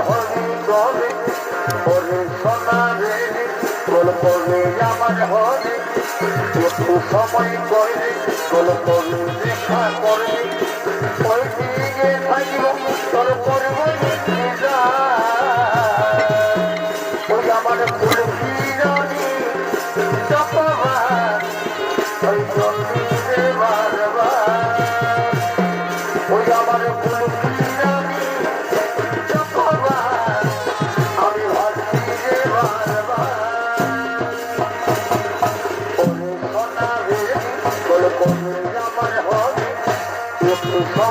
হরি কবে হরি সোনারে গোল কবে আমার হরি একটু সময় করে গোল কবে দেখা করে ওই দিকে থাকিব তোর করব ওই আমার ফুল কিরণী জপবা ওই জন্মী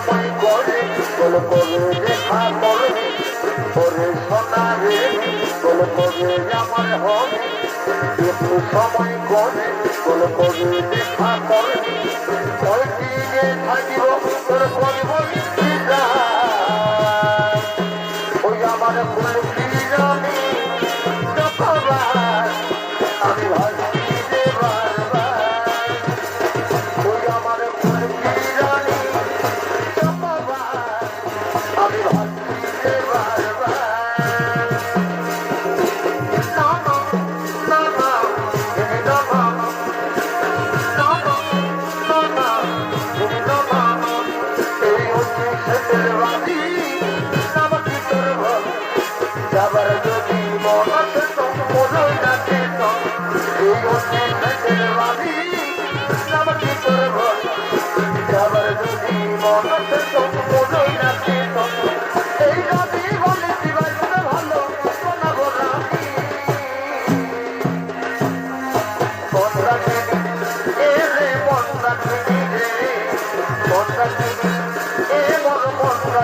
আমায় করে বল করে রেখা বলে করে সোনা রে বল করে আমার হবে একটু সময় করে বল করে রেখা বলে ওই থাকিব তোর করব ওই আমার ফুল ফিরামি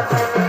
Thank you.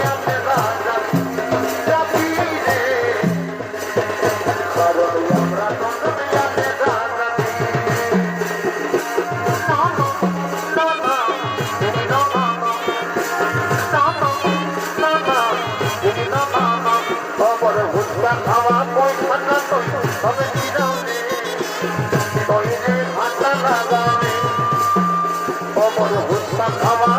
হুন্না মামা খবর হুন্না খাওয়া পয়সা না তুই তবে দিলাম রে তৈরে ঠান্ডা লাগাবে খবর হুন্না খাওয়া